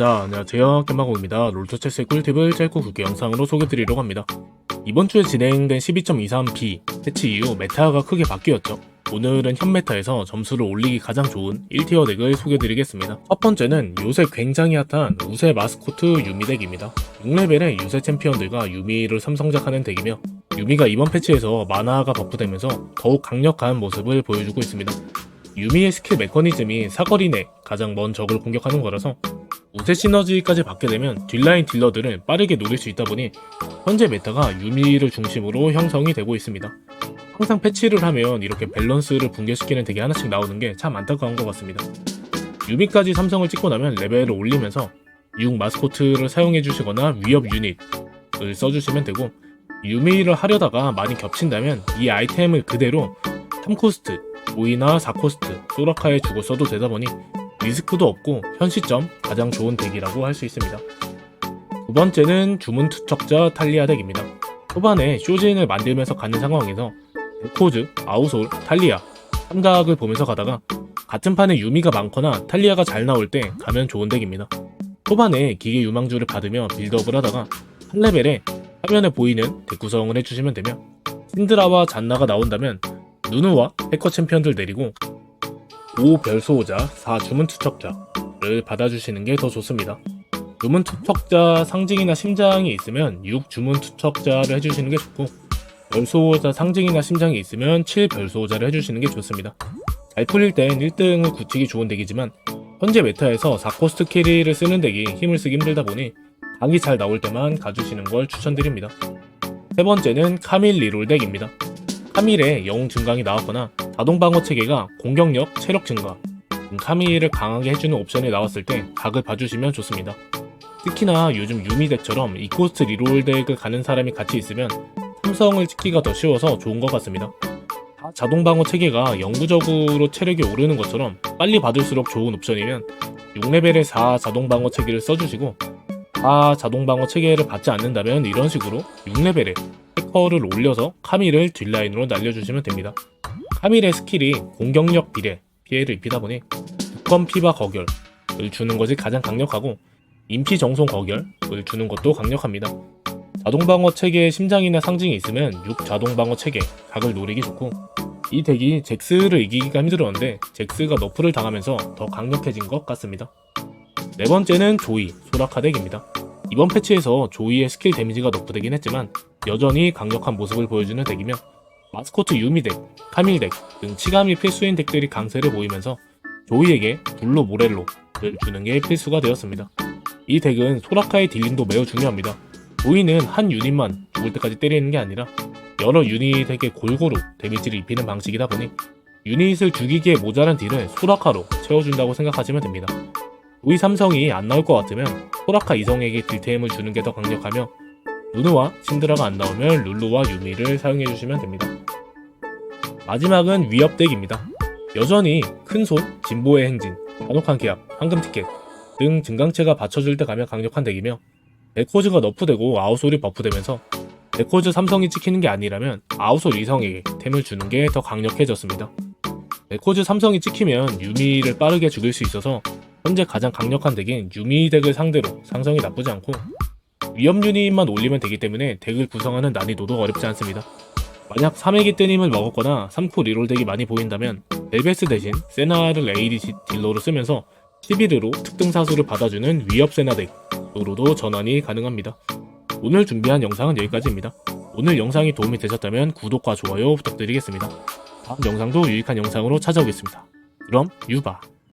자, 안녕하세요. 겜마공입니다. 롤토체스의 꿀팁을 짧고 굵게 영상으로 소개드리려고 합니다. 이번 주에 진행된 12.23B 패치 이후 메타가 크게 바뀌었죠. 오늘은 현 메타에서 점수를 올리기 가장 좋은 1티어 덱을 소개드리겠습니다. 첫 번째는 요새 굉장히 핫한 우세 마스코트 유미 덱입니다. 6레벨의 유세 챔피언들과 유미를 삼성작하는 덱이며 유미가 이번 패치에서 만화가 버프되면서 더욱 강력한 모습을 보여주고 있습니다. 유미의 스킬 메커니즘이 사거리 내 가장 먼 적을 공격하는 거라서 우세 시너지까지 받게 되면 뒷라인 딜러들을 빠르게 노릴 수 있다 보니 현재 메타가 유미를 중심으로 형성이 되고 있습니다. 항상 패치를 하면 이렇게 밸런스를 붕괴시키는 덱이 하나씩 나오는 게 참 안타까운 것 같습니다. 유미까지 삼성을 찍고 나면 레벨을 올리면서 6 마스코트를 사용해 주시거나 위협 유닛을 써주시면 되고 유미를 하려다가 많이 겹친다면 이 아이템을 그대로 3코스트, 5이나 4코스트, 소라카에 주고 써도 되다 보니 리스크도 없고 현 시점 가장 좋은 덱이라고 할 수 있습니다. 두 번째는 주문 투척자 탈리아 덱입니다. 초반에 쇼진을 만들면서 가는 상황에서 코즈, 아우솔, 탈리아, 삼각을 보면서 가다가 같은 판에 유미가 많거나 탈리아가 잘 나올 때 가면 좋은 덱입니다. 초반에 기계 유망주를 받으며 빌드업을 하다가 한 레벨에 화면에 보이는 덱 구성을 해주시면 되며 신드라와 잔나가 나온다면 누누와 해커 챔피언들 내리고 5 별소호자 4 주문 투척자를 받아주시는 게 더 좋습니다. 주문 투척자 상징이나 심장이 있으면 6 주문 투척자를 해주시는 게 좋고 별소호자 상징이나 심장이 있으면 7 별소호자를 해주시는 게 좋습니다. 잘 풀릴 땐 1등을 굳히기 좋은 덱이지만 현재 메타에서 4코스트 캐리를 쓰는 덱이 힘을 쓰기 힘들다 보니 각이 잘 나올 때만 가주시는 걸 추천드립니다. 세 번째는 카밀 리롤 덱입니다. 카밀의 영웅 증강이 나왔거나 자동 방어 체계가 공격력, 체력 증가, 등 카밀을 강하게 해주는 옵션이 나왔을 때 각을 봐주시면 좋습니다. 특히나 요즘 유미 덱처럼 이코스트 리롤 덱을 가는 사람이 같이 있으면 삼성을 찍기가 더 쉬워서 좋은 것 같습니다. 자동 방어 체계가 영구적으로 체력이 오르는 것처럼 빨리 받을수록 좋은 옵션이면 6레벨의 4 자동 방어 체계를 써주시고 4 자동 방어 체계를 받지 않는다면 이런 식으로 6레벨에 해커를 올려서 카밀을 뒷라인으로 날려주시면 됩니다. 카밀의 스킬이 공격력 비례 피해를 입히다 보니 두건 피바 거결을 주는 것이 가장 강력하고 인피 정손 거결을 주는 것도 강력합니다. 자동 방어 체계에 심장이나 상징이 있으면 6 자동 방어 체계 각을 노리기 좋고 이 덱이 잭스를 이기기가 힘들었는데 잭스가 너프를 당하면서 더 강력해진 것 같습니다. 네 번째는 조이 소라카 덱입니다. 이번 패치에서 조이의 스킬 데미지가 너프되긴 했지만 여전히 강력한 모습을 보여주는 덱이며 마스코트 유미 덱, 카밀 덱 등 치감이 필수인 덱들이 강세를 보이면서 조이에게 블루 모렐로를 주는 게 필수가 되었습니다. 이 덱은 소라카의 딜링도 매우 중요합니다. 조이는 한 유닛만 죽을 때까지 때리는 게 아니라 여러 유닛에게 골고루 데미지를 입히는 방식이다 보니 유닛을 죽이기에 모자란 딜을 소라카로 채워준다고 생각하시면 됩니다. 조이 삼성이 안 나올 것 같으면 소라카 이성에게 딜템을 주는 게 더 강력하며 누누와 신드라가 안 나오면 룰루와 유미를 사용해 주시면 됩니다. 마지막은 위협덱입니다. 여전히 큰손, 진보의 행진, 간혹한 계약, 황금 티켓 등 증강체가 받쳐줄 때 가면 강력한 덱이며 데코즈가 너프되고 아웃솔이 버프되면서 데코즈 삼성이 찍히는 게 아니라면 아웃솔 이성에게 템을 주는 게 더 강력해졌습니다. 데코즈 삼성이 찍히면 유미를 빠르게 죽일 수 있어서 현재 가장 강력한 덱인 유미 덱을 상대로 상성이 나쁘지 않고 위험 유닛만 올리면 되기 때문에 덱을 구성하는 난이도도 어렵지 않습니다. 만약 3회기 뜨님을 먹었거나 3코 리롤 덱이 많이 보인다면 벨베스 대신 세나를 AD 딜러로 쓰면서 11으로 특등 사수를 받아주는 위협 세나 덱으로도 전환이 가능합니다. 오늘 준비한 영상은 여기까지입니다. 오늘 영상이 도움이 되셨다면 구독과 좋아요 부탁드리겠습니다. 다음 영상도 유익한 영상으로 찾아오겠습니다. 그럼 유바